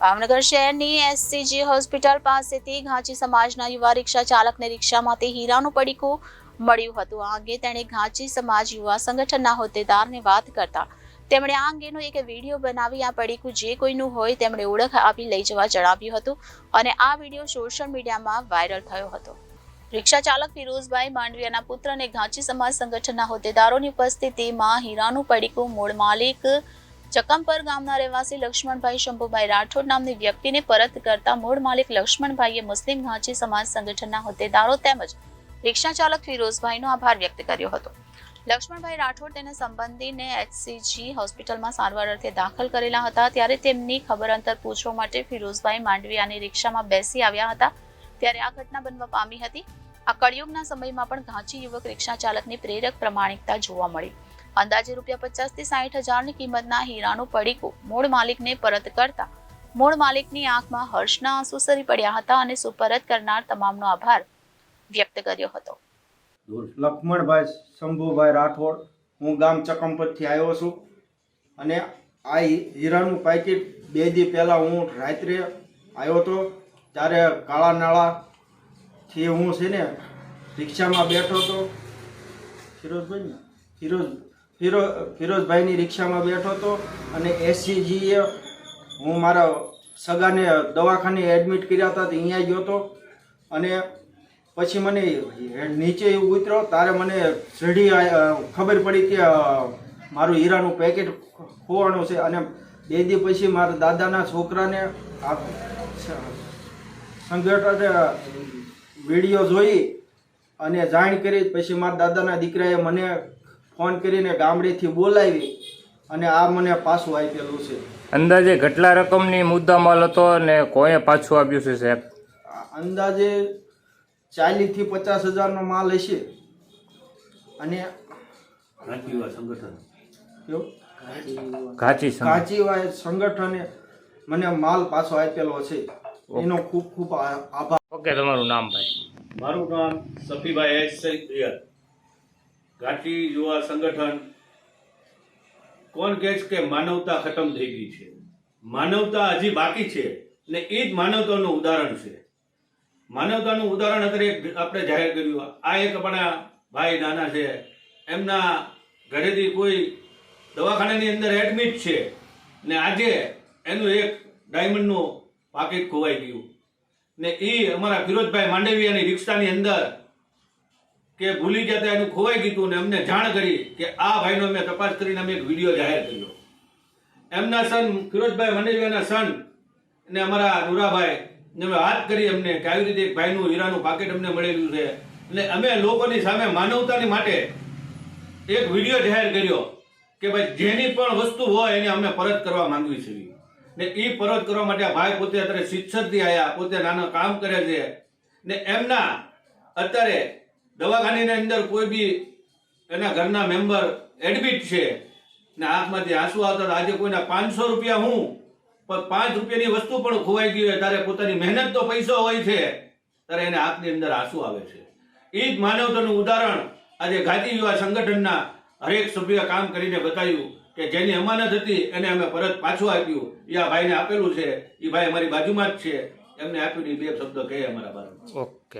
ભાવનગર શહેરની SCG hospital પાસેથી ઘાંચી સમાજના યુવા રિક્ષા ચાલકને રિક્ષામાંથી હીરાનું પડીકું મળ્યું હતું. આ અંગે તેણે ઘાંચી સમાજ યુવા સંગઠનના હોદ્દેદારને વાત કરતા તેમણે આ અંગેનો એક વીડિયો બનાવી આ પડીકું જે કોઈનું હોય તેમણે ઓળખ આપી લઈ જવા જણાવ્યું હતું અને આ વીડિયો સોશિયલ મીડિયામાં વાયરલ થયો હતો. રિક્ષા ચાલક ફિરોઝભાઈ માંડવિયાના પુત્ર અને ઘાંચી સમાજ સંગઠનના હોદ્દેદારોની ઉપસ્થિતિમાં હીરાનું પડીકું મૂળ માલિક ચકમપર ગામના રહેવાસી લક્ષ્મણભાઈ શંભુભાઈ રાઠોડ નામની વ્યક્તિને પરત કરતા મૂળ માલિક લક્ષ્મણભાઈએ મુસ્લિમ ઘાંચી સમાજ સંગઠનના હોદ્દેદારો તેમજ રિક્ષા ચાલક ફિરોઝભાઈનો આભાર વ્યક્ત કર્યો હતો. લક્ષ્મણભાઈ રાઠોડ તેના સંબંધીને એચસીજી હોસ્પિટલમાં સારવાર અર્થે દાખલ કરેલા હતા. ત્યારે તેમની ખબર અંતર પૂછવા માટે ફિરોઝભાઈ માંડવીયાની રિક્ષામાં બેસી આવ્યા હતા. ત્યારે આ ઘટના બનવા પામી હતી. આ કળિયુગના સમયમાં પણ ઘાંચી યુવક રિક્ષા ચાલકની પ્રેરક પ્રમાણિકતા જોવા મળી. અંદાજે રૂપિયા પચાસથી સાઠ હજારની કિંમતના હીરાનું પડીકું મૂળ માલિકને પરત કરતા. મૂળ માલિકની આંખમાં હર્ષના આંસુ સરી પડ્યા હતા અને સુપરત કરનાર તમામનો આભાર વ્યક્ત કર્યો હતો. લક્ષ્મણભાઈ શંભુભાઈ રાઠોડ, હું ગામ ચકમપતથી આવ્યો છું અને આ હીરાનું પાકીટ બે દી પહેલાં હું રાત્રે આવ્યો હતો ત્યારે કાળા નાળાથી હું છે ને રિક્ષામાં બેઠો હતો. ફિરોઝભાઈ ને? ફિરોઝ ફિરો ફિરોઝભાઈની રિક્ષામાં બેઠો હતો અને એસસીજીએ હું મારા સગાને દવાખાને એડમિટ કર્યા હતા અહીંયા ગયો હતો. અને પછી મને નીચે ઉતર્યો ત્યારે મને ચઢી ખબર પડી કે મારું હીરાનું પેકેટ ખોવાનું છે અને બે દી પછી મારા દાદાના છોકરાને આ સંગઠને વીડિયો જોઈ અને જાણ કરી, પછી મારા દાદાના દીકરાએ મને ફોન કરીને ગામડેથી બોલાવી અને આ મને પાછું આપેલું છે. અંદાજે કેટલા રકમની મુદ્દામાલ હતો અને કોણે પાછું આપ્યું છે સાહેબ? અંદાજે ચાલીસથી પચાસ હજારનો માલ હશે. અને સંગઠન. ઘાચી સંગઠને. મને માલ પાછો આપેલો છે. એનો ખૂબ ખૂબ આભાર. ઓકે તમારું નામ ભાઈ? મારું નામ સફીભાઈ સૈયદ ઘાટી યુવા સંગઠન, કોણ કહે છે કે માનવતા ખતમ થઈ ગઈ છે? માનવતા હજી બાકી છે ને એ જ માનવતાનું ઉદાહરણ છે. માનવતાનું ઉદાહરણ અત્યારે આપણે જાહેર કર્યું. આ એક આપણા ભાઈ નાના છે. એમના ઘરેથી કોઈ દવાખાનાની અંદર એડમિટ છે ને આજે એનું એક ડાયમંડનું પાકીટ ખોવાઈ ગયું. ને એ અમારા ફિરોજભાઈ માંડવિયાની રિક્ષાની અંદર કે ભૂલી જતા એનું ખોવાઈ ગયું ને અમને જાણ કરી કે આ ભાઈનો અમે તપાસ કરીને અમે એક વીડિયો જાહેર કર્યો. એમના સન, ફિરોજભાઈ મનેજભાઈના સન ને અમારા નુરાભાઈ ને અમે વાત કરી અમને કે આવી રીતે એક ભાઈનું હીરાનું પાકેટ અમને મળેલું છે. એટલે અમે લોકોની સામે માનવતાની માટે એક વીડિયો જાહેર કર્યો કે ભાઈ જેની પણ વસ્તુ હોય એને અમે પરત કરવા માંગવી છે. ને એ પરત કરવા માટે ભાઈ પોતે અત્યારે શિક્ષકથી આવ્યા પોતે નાના કામ કરે છે. ને એમના અત્યારે દવાખાનાની અંદર કોઈ બી એના ઘરના મેમ્બર એડમિટ છે ને આંખમાંથી આંસુ આવતા આજે કોઈના પાંચસો રૂપિયા હું, પણ પાંચ રૂપિયાની વસ્તુ પણ ખોવાઈ ગઈ હોય ત્યારે પોતાની મહેનત તો પૈસો હોય છે ત્યારે એને આંખની અંદર આંસુ આવે છે. એ જ માનવતાનું ઉદાહરણ આજે ગાંધી યુવા સંગઠનના હરેક સભ્ય કામ કરીને બતાવ્યું કે જેની અમાનત હતી એને અમે પરત પાછું આપ્યું. એ આ ભાઈને આપેલું છે એ ભાઈ અમારી બાજુમાં જ છે. એમને આપ્યું એ બે શબ્દ કહે અમારા બારમાં. ઓકે.